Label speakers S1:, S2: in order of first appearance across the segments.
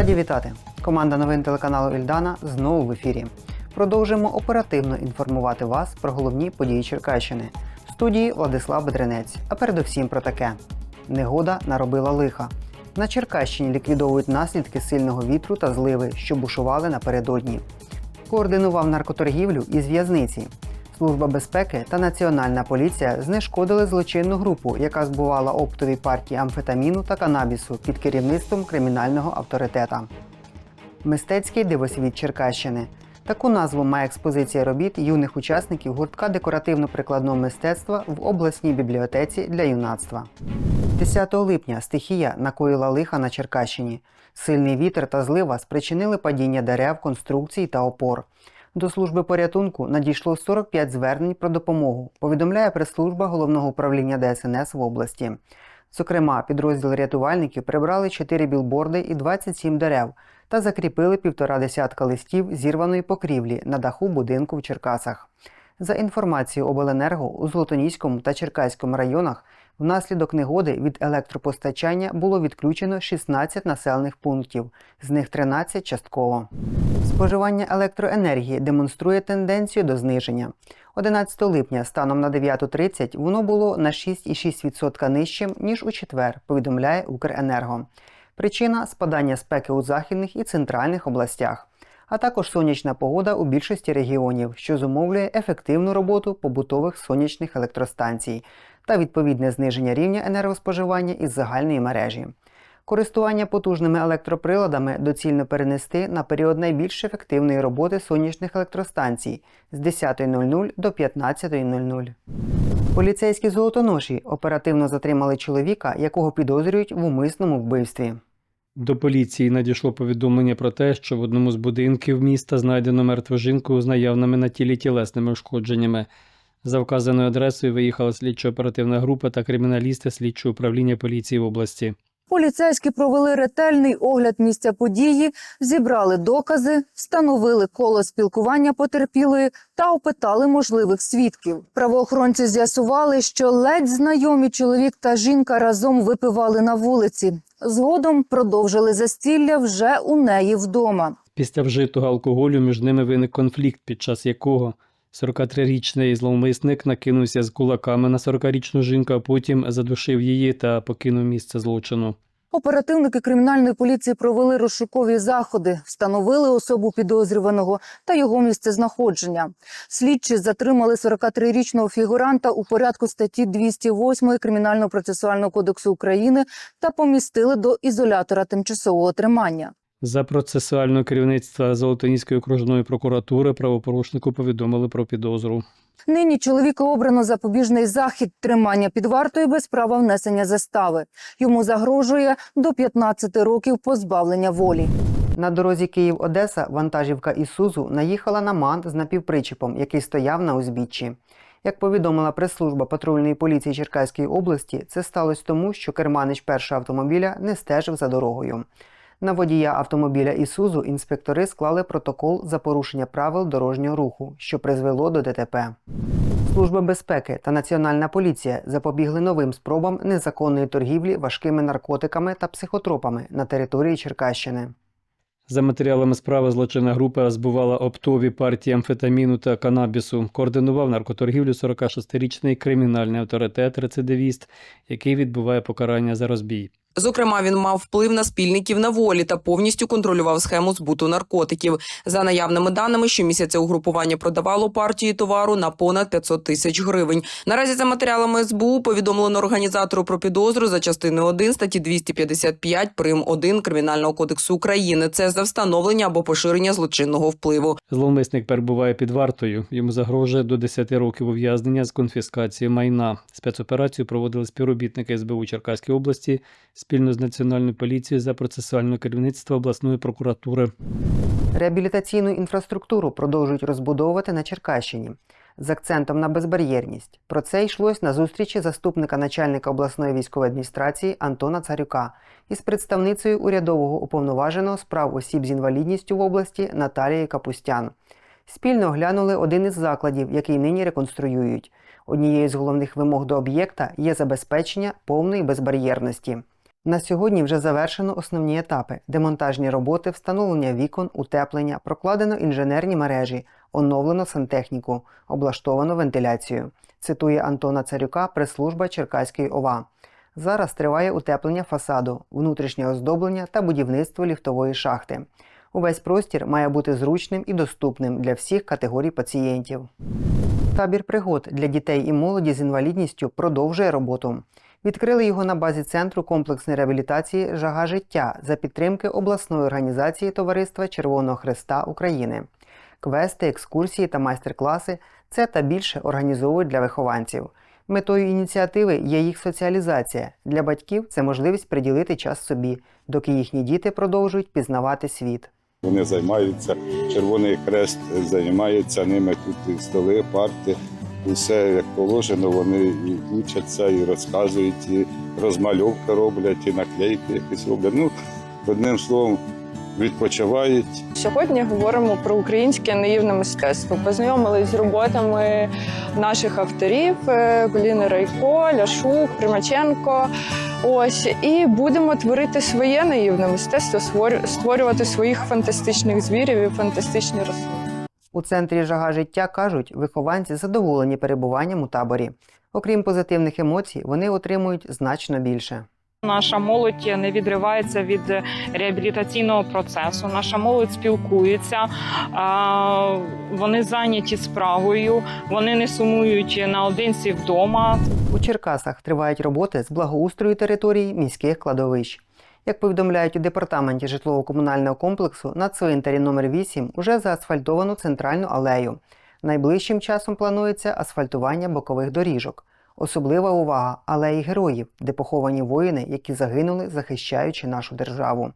S1: Раді вітати! Команда новин телеканалу Ільдана знову в ефірі. Продовжуємо оперативно інформувати вас про головні події Черкащини. В студії Владислав Бедренець. А передусім про таке: негода наробила лиха. На Черкащині ліквідовують наслідки сильного вітру та зливи, що бушували напередодні. Координував наркоторгівлю із в'язниці. Служба безпеки та Національна поліція знешкодили злочинну групу, яка збувала оптові партії амфетаміну та канабісу під керівництвом кримінального авторитета. Мистецький дивосвіт Черкащини. Таку назву має експозиція робіт юних учасників гуртка декоративно-прикладного мистецтва в обласній бібліотеці для юнацтва. 10 липня стихія накоїла лиха на Черкащині. Сильний вітер та злива спричинили падіння дерев, конструкцій та опор. До служби порятунку надійшло 45 звернень про допомогу, повідомляє прес-служба головного управління ДСНС в області. Зокрема, підрозділ рятувальників прибрали 4 білборди і 27 дерев та закріпили півтора десятка листів зірваної покрівлі на даху будинку в Черкасах. За інформацією обленерго у Золотоніському та Черкаському районах внаслідок негоди від електропостачання було відключено 16 населених пунктів, з них 13 частково. Споживання електроенергії демонструє тенденцію до зниження. 11 липня станом на 9.30 воно було на 6,6% нижчим, ніж у четвер, повідомляє Укренерго. Причина спадання спеки у західних і центральних областях, а також сонячна погода у більшості регіонів, що зумовлює ефективну роботу побутових сонячних електростанцій та відповідне зниження рівня енергоспоживання із загальної мережі. Користування потужними електроприладами доцільно перенести на період найбільш ефективної роботи сонячних електростанцій з 10.00 до 15.00. Поліцейські золотоноші оперативно затримали чоловіка, якого підозрюють в умисному вбивстві.
S2: До поліції надійшло повідомлення про те, що в одному з будинків міста знайдено мертву жінку з наявними на тілі тілесними ушкодженнями. За вказаною адресою виїхала слідчо-оперативна група та криміналісти слідчого управління поліції в області.
S3: Поліцейські провели ретельний огляд місця події, зібрали докази, встановили коло спілкування потерпілої та опитали можливих свідків. Правоохоронці з'ясували, що ледь знайомі чоловік та жінка разом випивали на вулиці. Згодом продовжили застілля вже у неї вдома.
S2: Після вжитого алкоголю між ними виник конфлікт, під час якого 43-річний зловмисник накинувся з кулаками на 40-річну жінку, а потім задушив її та покинув місце злочину.
S3: Оперативники кримінальної поліції провели розшукові заходи, встановили особу підозрюваного та його місцезнаходження. Слідчі затримали 43-річного фігуранта у порядку статті 208 Кримінально-процесуального кодексу України та помістили до ізолятора тимчасового тримання.
S2: За процесуального керівництва Золотоніської окружної прокуратури правопорушнику повідомили про підозру.
S3: Нині чоловіка обрано запобіжний захід тримання під вартою без права внесення застави. Йому загрожує до 15 років позбавлення волі.
S1: На дорозі Київ-Одеса вантажівка Ісузу наїхала на мант з напівпричепом, який стояв на узбіччі. Як повідомила прес-служба патрульної поліції Черкаської області, це сталося тому, що керманич першого автомобіля не стежив за дорогою. На водія автомобіля Ісузу інспектори склали протокол за порушення правил дорожнього руху, що призвело до ДТП. Служба безпеки та Національна поліція запобігли новим спробам незаконної торгівлі важкими наркотиками та психотропами на території Черкащини.
S2: За матеріалами справи злочинна група збувала оптові партії амфетаміну та канабісу. Координував наркоторгівлю 46-річний кримінальний авторитет, рецидивіст, який відбуває покарання за розбій.
S4: Зокрема, він мав вплив на спільників на волі та повністю контролював схему збуту наркотиків. За наявними даними, щомісяця угрупування продавало партії товару на понад 500 тисяч гривень. Наразі за матеріалами СБУ повідомлено організатору про підозру за частиною 1 статті 255 прим 1 Кримінального кодексу України. Це за встановлення або поширення злочинного впливу.
S2: Зловмисник перебуває під вартою. Йому загрожує до 10 років ув'язнення з конфіскацією майна. Спецоперацію проводили співробітники СБУ Черкаської області спільно з Національною поліцією за процесуальне керівництво обласної прокуратури.
S1: Реабілітаційну інфраструктуру продовжують розбудовувати на Черкащині з акцентом на безбар'єрність. Про це йшлось на зустрічі заступника начальника обласної військової адміністрації Антона Царюка із представницею урядового уповноваженого з прав осіб з інвалідністю в області Наталією Капустян. Спільно оглянули один із закладів, який нині реконструюють. Однією з головних вимог до об'єкта є забезпечення повної безбар'єрності. На сьогодні вже завершено основні етапи: демонтажні роботи, встановлення вікон, утеплення, прокладено інженерні мережі, оновлено сантехніку, облаштовано вентиляцію. Цитує Антона Царюка, прес-служба Черкаської ОВА. Зараз триває утеплення фасаду, внутрішнє оздоблення та будівництво ліфтової шахти. Увесь простір має бути зручним і доступним для всіх категорій пацієнтів. Табір пригод для дітей і молоді з інвалідністю продовжує роботу. Відкрили його на базі центру комплексної реабілітації Жага життя за підтримки обласної організації Товариства Червоного Христа України. Квести, екскурсії та майстер-класи це та більше організовують для вихованців. Метою ініціативи є їх соціалізація. Для батьків це можливість приділити час собі, доки їхні діти продовжують пізнавати світ.
S5: Вони займаються, Червоний Хрест займається ними тут і столи, парти, усе як положено, вони і учаться, і розказують, і розмальовки роблять, і наклейки якісь роблять. Ну, одним словом, відпочивають.
S6: Сьогодні говоримо про українське наївне мистецтво. Познайомились з роботами наших авторів е, Поліни Райко, Ляшук, Примаченко. Ось і будемо творити своє наївне мистецтво, створю- створювати своїх фантастичних звірів і фантастичні рослини.
S1: У центрі жага життя кажуть, вихованці задоволені перебуванням у таборі. Окрім позитивних емоцій, вони отримують значно більше.
S7: Наша молодь не відривається від реабілітаційного процесу. Наша молодь спілкується, вони зайняті справою, вони не сумують наодинці вдома.
S1: У Черкасах тривають роботи з благоустрою території міських кладовищ. Як повідомляють у департаменті житлово-комунального комплексу, на цвинтарі номер 8 уже заасфальтовано центральну алею. Найближчим часом планується асфальтування бокових доріжок. Особлива увага алеї героїв, де поховані воїни, які загинули, захищаючи нашу державу.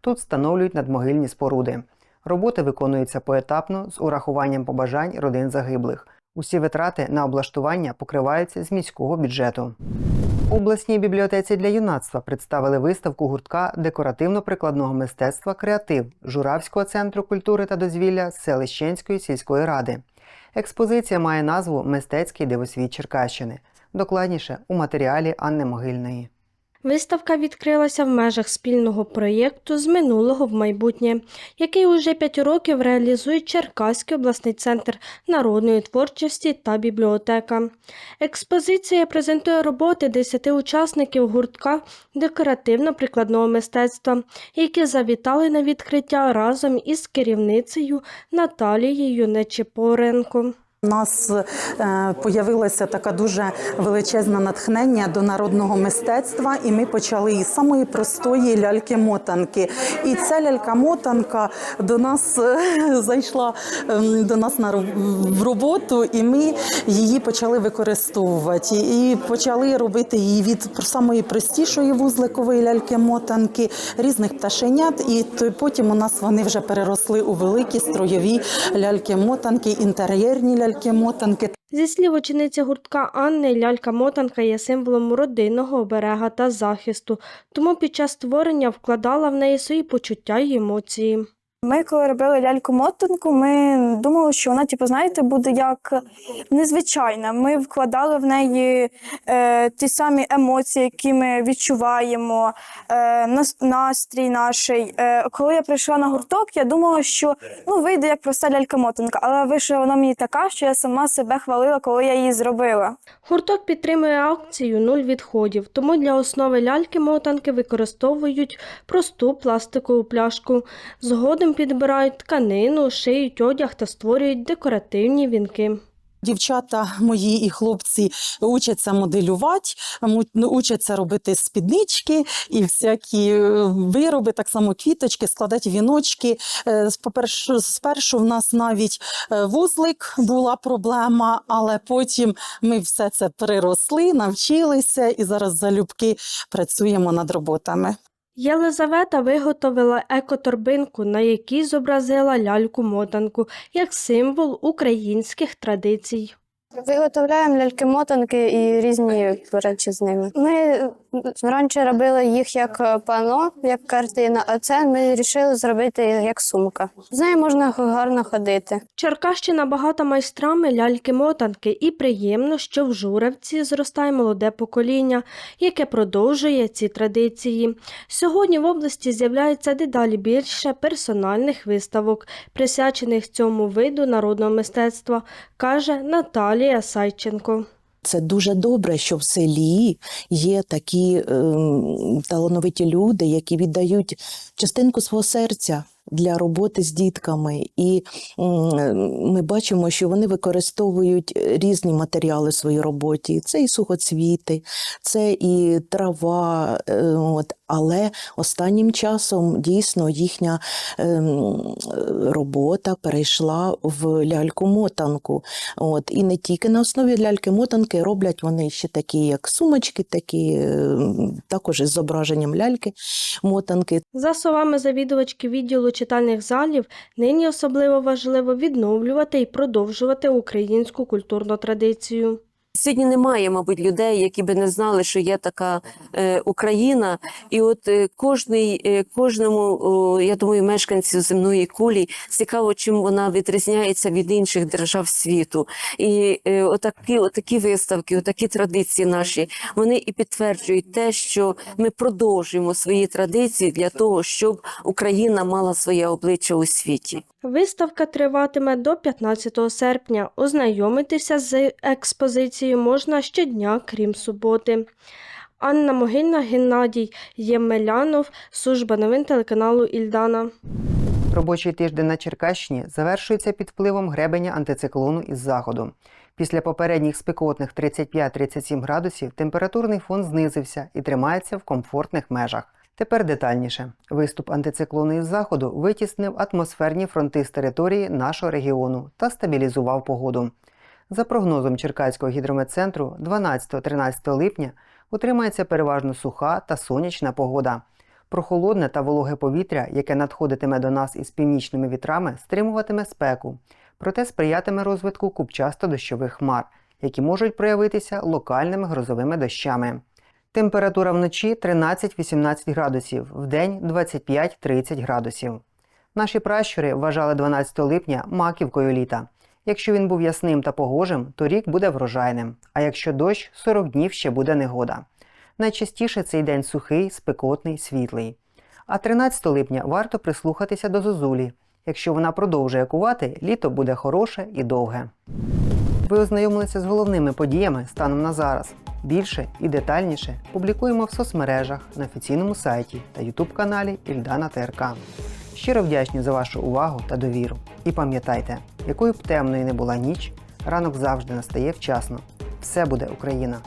S1: Тут встановлюють надмогильні споруди. Роботи виконуються поетапно з урахуванням побажань родин загиблих. Усі витрати на облаштування покриваються з міського бюджету. Обласній бібліотеці для юнацтва представили виставку гуртка декоративно-прикладного мистецтва Креатив Журавського центру культури та дозвілля Селищенської сільської ради. Експозиція має назву Мистецький дивосвіт Черкащини. Докладніше у матеріалі Анни Могильної.
S8: Виставка відкрилася в межах спільного проєкту з минулого в майбутнє, який уже п'ять років реалізує Черкаський обласний центр народної творчості та бібліотека. Експозиція презентує роботи десяти учасників гуртка декоративно-прикладного мистецтва, які завітали на відкриття разом із керівницею Наталією Нечепоренко.
S9: У нас е, появилося таке дуже величезне натхнення до народного мистецтва, і ми почали із самої простої ляльки-мотанки. І ця лялька-мотанка до нас е, зайшла ем, до нас на роботу, і ми її почали використовувати. І почали робити її від самої простішої вузликової ляльки-мотанки, різних пташенят. І то- потім у нас вони вже переросли у великі строєві ляльки-мотанки, інтер'єрні ляльки-мотанки.
S8: Зі слів учениці гуртка Анни, лялька-мотанка є символом родинного оберега та захисту, тому під час створення вкладала в неї свої почуття й емоції.
S10: Ми, коли робили ляльку-мотанку, ми думали, що вона, типу, знаєте, буде як незвичайна. Ми вкладали в неї е, ті самі емоції, які ми відчуваємо, е, нас- настрій наш. Е, коли я прийшла на гурток, я думала, що ну, вийде як проста лялька-мотанка, але вийшла вона мені така, що я сама себе хвалила, коли я її зробила.
S8: Гурток підтримує акцію «Нуль відходів», тому для основи ляльки-мотанки використовують просту пластикову пляшку. Згодом підбирають тканину, шиють одяг та створюють декоративні вінки.
S9: Дівчата мої і хлопці учаться моделювати, му- учаться робити спіднички і всякі е, вироби, так само квіточки, складати віночки. Е, спершу в нас навіть е, вузлик була проблема, але потім ми все це переросли, навчилися і зараз залюбки працюємо над роботами.
S8: Єлизавета виготовила екоторбинку, на якій зобразила ляльку-мотанку як символ українських традицій.
S10: Виготовляємо ляльки-мотанки і різні речі з ними. Ми
S11: Раніше робили їх як е, пано, як картина, а це ми вирішили зробити як сумка. З нею можна гарно ходити.
S8: Черкащина багата майстрами ляльки-мотанки, і приємно, що в Журавці зростає молоде покоління, яке продовжує ці традиції. Сьогодні в області з'являється дедалі більше персональних виставок, присвячених цьому виду народного мистецтва, каже Наталія Сайченко.
S12: Це дуже добре, що в селі є такі е, талановиті люди, які віддають частинку свого серця для роботи з дітками. І ми бачимо, що вони використовують різні матеріали в своїй роботі. Це і сухоцвіти, це і трава. е, От. Але останнім часом дійсно їхня ем, робота перейшла в ляльку-мотанку. От. І не тільки на основі ляльки-мотанки роблять вони ще такі, як сумочки, такі, е, також із зображенням ляльки-мотанки.
S8: За словами завідувачки відділу читальних залів, нині особливо важливо відновлювати і продовжувати українську культурну традицію.
S13: Сьогодні немає, мабуть, людей, які би не знали, що є така е, Україна, і от е, кожний, е, кожному, о, я думаю, мешканцю земної кулі цікаво, чим вона відрізняється від інших держав світу. І е, отакі, отакі виставки, отакі традиції наші, вони і підтверджують те, що ми продовжуємо свої традиції для того, щоб Україна мала своє обличчя у світі.
S8: Виставка триватиме до 15 серпня. Ознайомитися з експозицією можна щодня, крім суботи. Анна Могильна, Геннадій Ємелянов, служба новин телеканалу Ільдана.
S1: Робочий тиждень на Черкащині завершується під впливом гребеня антициклону із заходу. Після попередніх спекотних 35-37 градусів температурний фон знизився і тримається в комфортних межах. Тепер детальніше. Виступ антициклону із заходу витіснив атмосферні фронти з території нашого регіону та стабілізував погоду. За прогнозом Черкаського гідрометцентру, 12-13 липня утримається переважно суха та сонячна погода. Прохолодне та вологе повітря, яке надходитиме до нас із північними вітрами, стримуватиме спеку, проте сприятиме розвитку купчасто-дощових хмар, які можуть проявитися локальними грозовими дощами. Температура вночі 13-18 градусів, вдень 25-30 градусів. Наші пращури вважали 12 липня маківкою літа. Якщо він був ясним та погожим, то рік буде врожайним, а якщо дощ, 40 днів ще буде негода. Найчастіше цей день сухий, спекотний, світлий. А 13 липня варто прислухатися до зозулі. Якщо вона продовжує кувати, літо буде хороше і довге. Ви ознайомилися з головними подіями станом на зараз. Більше і детальніше публікуємо в соцмережах на офіційному сайті та ютуб каналі Ільдана ТРК. Щиро вдячні за вашу увагу та довіру. І пам'ятайте, якою б темною не була ніч, ранок завжди настає вчасно. Все буде Україна!